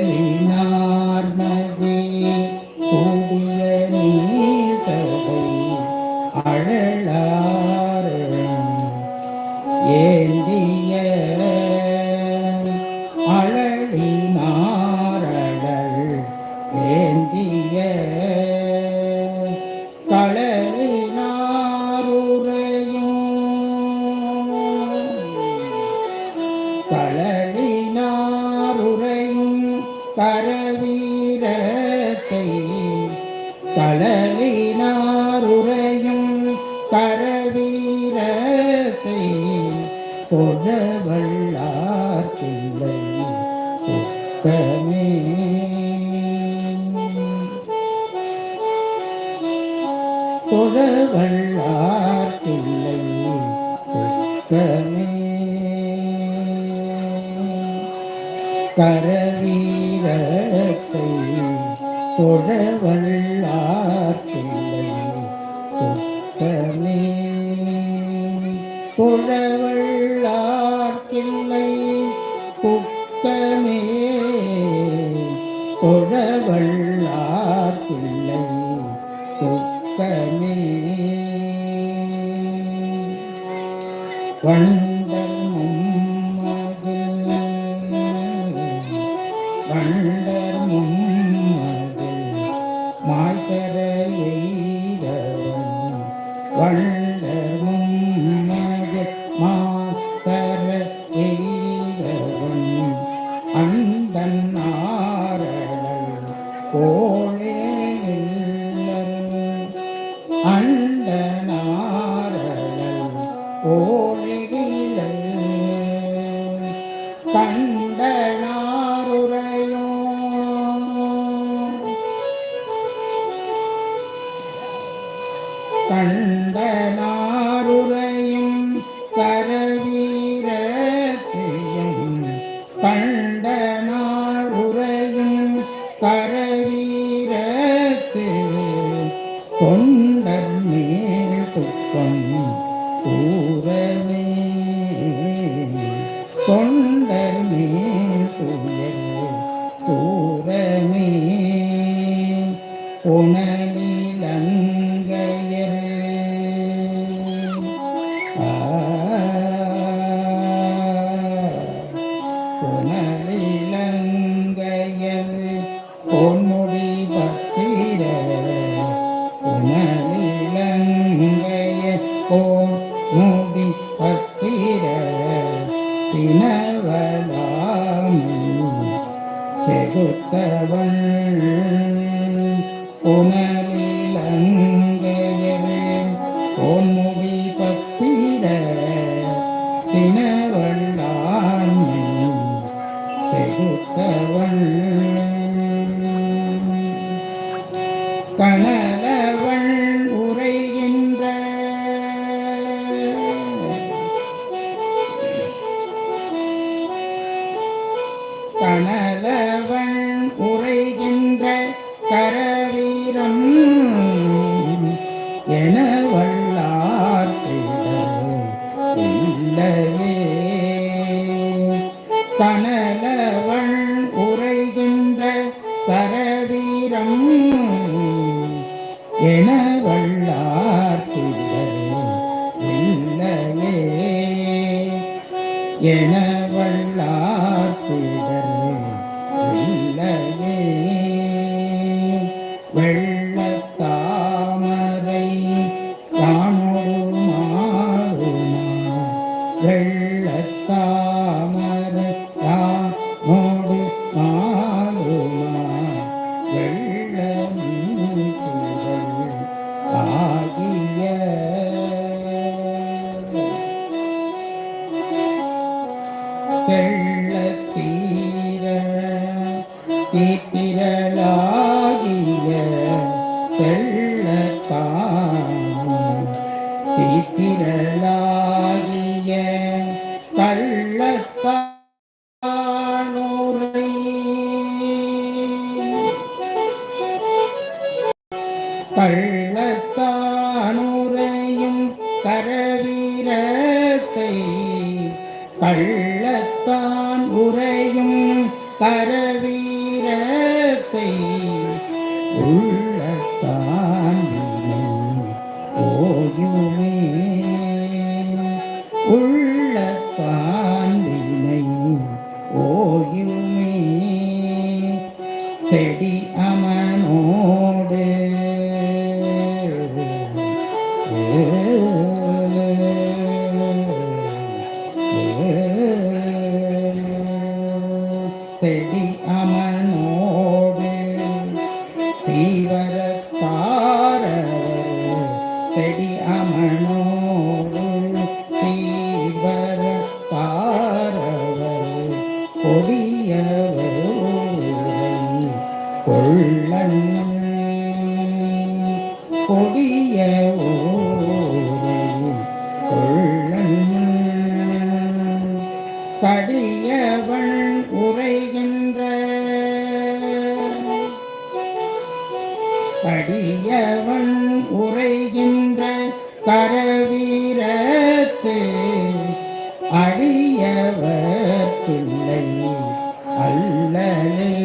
நிழலினார் மதி கூடிய நீதரை களறினாருரையும் கரவீரத்தை கொடவள்ளார் பிள்ளை ஒக்கமே கொடவள்ளார் ஒக்கமே கரவீரத்தை கொடவள்ளார் பிள்ளை ஒக்கமே கொடவள்ளார் பிள்ளை குக்கமே கொடவள்ளார் வண்டர் மும்மதில் மாய்கர அந்தன் ஆரடல் கண்டனாருரையும் கரவீரத்தையும் கண்டனாருரையும் கரவீரத்தையும் தொண்டர் மேல் துக்கம் கூறவே. தொண்டர் மேல் துயர் கூறமே உணர் செகுத்தவள் புனலிலங்கையர் பொன்முடி பத்திர தினவல்லாமி செகுத்தவள் கனலவள் உரைகின்ற. கனலவள் என வல்லார்த்திடர் இல்லையே உரைகின்ற கரவீரம் என என திரளாகிய வெள்ளத்தான் திரளாகிய கள்ளத்தானுரை. கள்ளத்தானுரையும் கரவீரத்தை கள்ளத்தான் உரையும் கரவீ கரவீரத்தை உள்ளத்தான் ஓயுமே. உள்ளத்தான் ஓயுமே. செடி அமனோடு செடி அமன் கொள்ளன் கொடிய ஊரை கொள்ளன் கடியவன் உரைகின்ற கடியவன் உரைகின்ற கரவீரத்து அடியவர் பிள்ளை அல்லலே.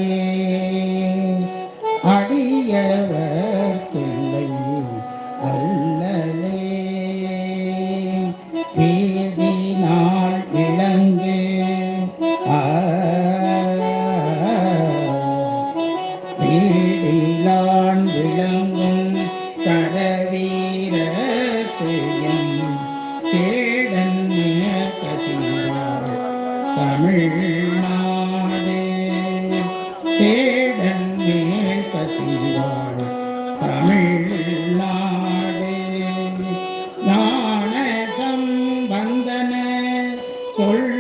தமிழ்நாடே தேடன் மேல் பசிவாள் தமிழ்நாடே ஞான சம்பந்தன சொல்